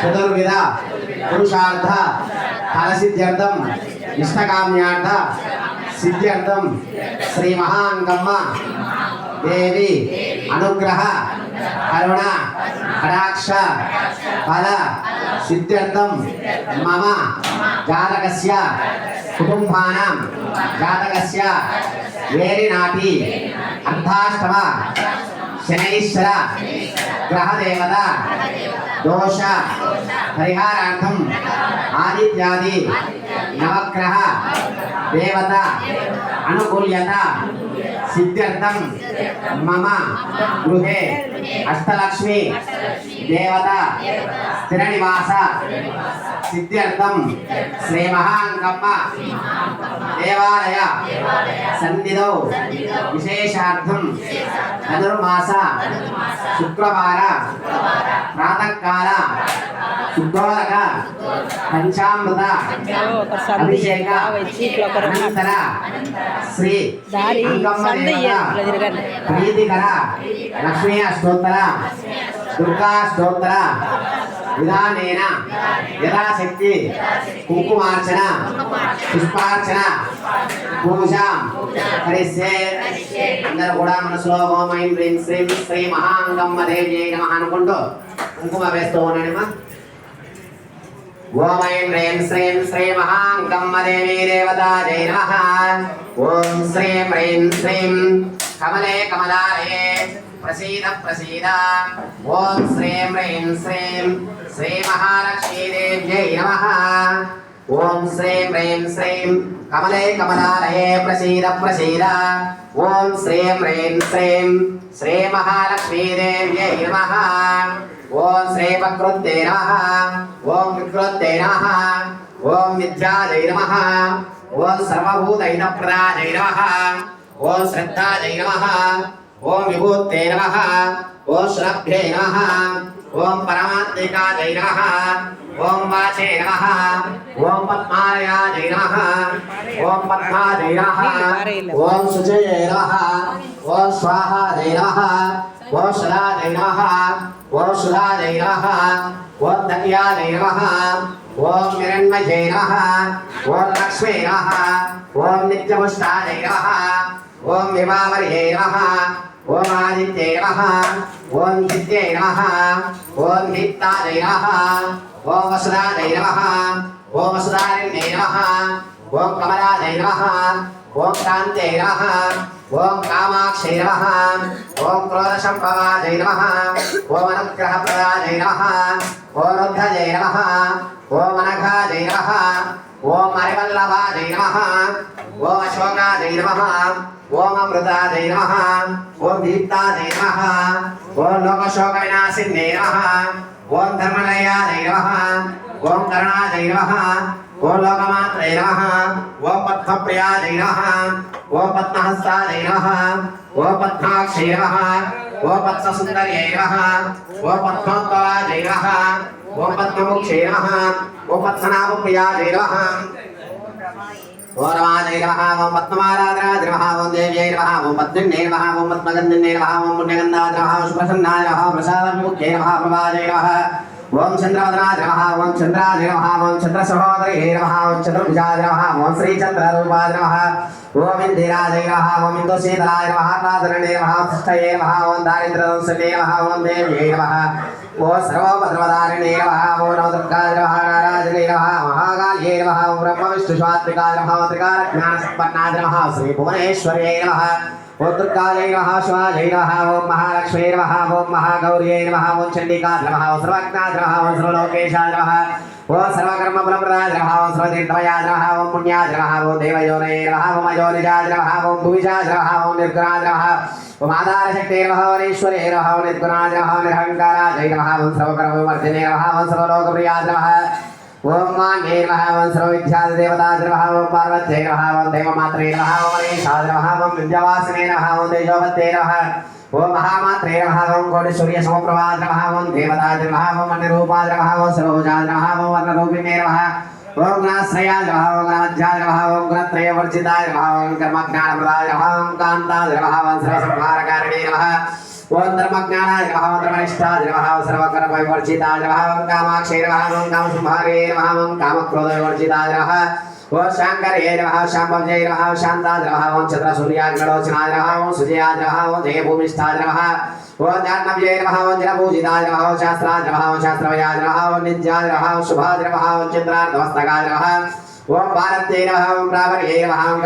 చతుర్విధ పురుషార్థ ఫలసిద్ధ్యర్థం ఇష్టకామ్యార్థ సిద్ధ్యర్థం శ్రీ మహాంగమ్మ దేవి అనుగ్రహ కరుణ కటాక్ష ఫల సిద్ధ్యర్థం మమ జాతకస్య కుటుంబానాం జాతకస్య వేరినాటి అర్ధాష్టమ శనైశ్వర గ్రహదేవత దోష పరిహారార్థం ఆదిత్యాది నవగ్రహ దేవత అనుకూల్యత సిద్ధ్యర్థం మమ గృహే అష్టలక్ష్మి దేవత స్థిర నివాస సిద్ధ్యర్థం. శ్రీ మహాంగమ్మ దేవాలయ. సన్నిధౌ. విశేషార్థం. ధనుర్మాస. శుక్రవార. ప్రాతకాల. శుద్ధోదక పంచామృత. అభిషేక. అనంతర. శ్రీ ప్రీతికర. లక్ష్మీ అష్టోత్తర దుర్గా స్తోత్ర. విధానేన యథాశక్తి కుంకుమార్చన పుష్పార్చన పూజ కరిస్తే అందరూ కూడా మనసులో ఓం ఐం హ్రీం శ్రీం శ్రీ మహాంగమ్మ దేవి నమ అనుకుంటూ కుంకుమ వేస్తూ ఉన్నాడమ్మా ఓం ఐం హ్రీం శ్రీం శ్రీ మహాంగమ్మ దేవి దేవతాజై నమ. ఓం శ్రీం హ్రీం శ్రీం కమలే కమలాలయే ప్రసీద ప్రసీద. ఓం శ్రీం హ్రీం శ్రీం శ్రీ మహాలక్ష్మీదేవ్యై నమ. ఓం శ్రీం హ్రీం శ్రీం కమలే కమలాలయే ప్రసీద ప్రసీద. ఓం శ్రీం హ్రీం శ్రీం శ్రీ మహాలక్ష్మీదేవ్యై నమ. ఓం శ్రీ ప్రకృత్తే నమ. ఓం వికృత్తే నమ. ఓం విద్యాదై నమ. ఓం సర్వభూతైన ప్రదాజై నమ. ఓం శ్రద్ధాదై నమ. ఓం విభూతే నమ ఓం శ్రభ్యే నమ ఓం పరమాత్మికాయ నమ ఓం వాచే నమ ఓం పద్మాలయాజై నమ ఓం పద్మాజై నమ ఓం సుజయ నమ ఓం స్వాహాజై నమ ఓం శలాజై నమ ఓం సుధాజై నమ ఓం దయ్యాజై నమ ఓం హిరణ్మయే నమ ఓం లక్ష్మీ నమ ఓం నిత్యముష్టాజై నమ ఓం వివావర్యే నమ ఓం ఆదిత్యై నమ ఓం హిత్యై నమ ఓం హిత్తాదై నమ ఓం వసుదాదై నమ ఓం వసుదారిణ్యై నమ ఓం కమలాదై నమ ఓం కాంతై నమ ఓం కామాక్షై నమ ఓం క్రోధసంపవాదై నమ ఓం అనుగ్రహప్రదాజై నమ ఓం రుద్ధజై నమ ఓం అనఘాదై నమ ఓం హరివల్లభాజై నమ. ఓం అశోకాజై నమ. ఓం అమృతాజై నమ. ఓం దీప్తాజై నమ. ఓం లోకశోక వినాశిన్యై నమ. ఓం ధర్మలయాజై నమ. ఓం కరుణాజై నమ. ఓం లోకమాత్రై నమ. ఓం పద్మప్రియాజై నమ. ఓం పద్మహస్తాజై నమ. ఓం పద్మాక్షై నమ. ఓం పద్మసుందర్యై నమ. ఓం పద్మోద్భవాజై నమ. ఓం పద్మముక్షై నమ ఓం పద్మనాభప్రియాజై నమ ఓం రమాజై నమ ఓం పద్మమారాధరాజ నమ ఓం దేవ్యై నమ ఓం పద్మిన్యై నమ ఓం పద్మగంధిన్యై నమ ఓం నమ నమ నమ నమ ఓం చంద్రవదనాజ ఓం చంద్రాజ ఓం చంద్ర చంద్రసహోదరి నమ ఓం చంద్రభుజాజ నమ ఓం చంద్ర నమ ఓం ఇందిరాజై నమ ఓం ఇందుశీతలాయ నమ నాదరణే నమ పృష్టయే నమ ఓం దారిద్ర్యదంశనే నమ ఓం దేవ్యై నమ ఓ సర్వభద్రవదారిణే నమ ఓ నవదుర్గాయ నమ నారాజనే నమ మహాకాళ్యే నమ ఓం బ్రహ్మ విష్ణు స్వాత్మికాయ నమ త్రికాల జ్ఞాన సంపన్నాయ నమ శ్రీ భువనేశ్వర్యే నమ. ఓం దుర్గాయై నమ శివాజై నమ ఓం మహాలక్ష్మీ నమ ఓం మహాగౌర్యై నమ ఓం చండికాయ నమ ఓం సర్వజ్ఞాయ నమ ఓం సర్వలోకేశాయ నమ ఓం సర్వకర్మ ఫలప్రదాయ నమ ఓం సర్వతీర్థమయాయ నమ ఓం పుణ్యాయ నమ ఓం దేవయోనై నమ ఓం అయోనిజాయ నమ ఓం భువిజాయ నమ ఓం నిర్గుణాయ నమ ఓం ఆధారశక్తే నమ ఓం ఈశ్వరే నమ ఓం నిర్గుణాయ నమ ఓం నిరహంకారాయ నమ ఓం సర్వకర్మవర్ధినే నమ ఓం సర్వలోకప్రియాయ నమ ఓం మాంగే నమ ఓం సర్వవిద్యాది దేవతాయ నమ ఓం పార్వత్యై నమ ఓం దేవమాత్రే నమ ఓం అనేషాయ నమ ఓం విద్యావాసినే నమ ఓం తేజోవత్తే నమ ఓం మహామాత్రే నమ ఓం కోటి సూర్య సమప్రభాయ నమ ఓం దేవతాయ నమ ఓం అన్నరూపాయ నమ ఓం సర్వభుజాయ నమ ఓం వర్ణరూపిణే నమ ఓం గుణాశ్రయాయ నమ ఓం గుణమధ్యాయ నమ ఓం గుణత్రయవర్జితాయ నమ ఓం కర్మజ్ఞానప్రదాయ నమ ఓం కాంతాయ నమ ఓం సర్వసంహారకారిణే నమ ఓం ధర్మజ్ఞానాయ నమః ఓం ధర్మనిష్టాయ నమః ఓం సర్వకర్మ వివర్జితాయ నమః ఓం కామాక్షయ నమః ఓం కామసింహారే నమః ఓం కామక్రోధ వివర్జితాయ నమః ఓ శాంకరే నమః శాంభవజయ నమః ఓం శాంతాయ ఓం చంద్ర సూర్యాగ్నలోచనాయ ఓం సుజయాయ ఓం జయభూమిష్ఠాయ నమః ఓం జాహ్నవ్యై నమః ఓం జనపూజితాయ ఓం శాస్త్రాయ నమః ఓం శాస్త్రవయాయ ఓం నిత్యాయ ఓం శుభాయ నమః ఓం చంద్రార్ధమస్తకాయ ఓం భారత్యై నమః ఓం రామణ్యై నమః ఓం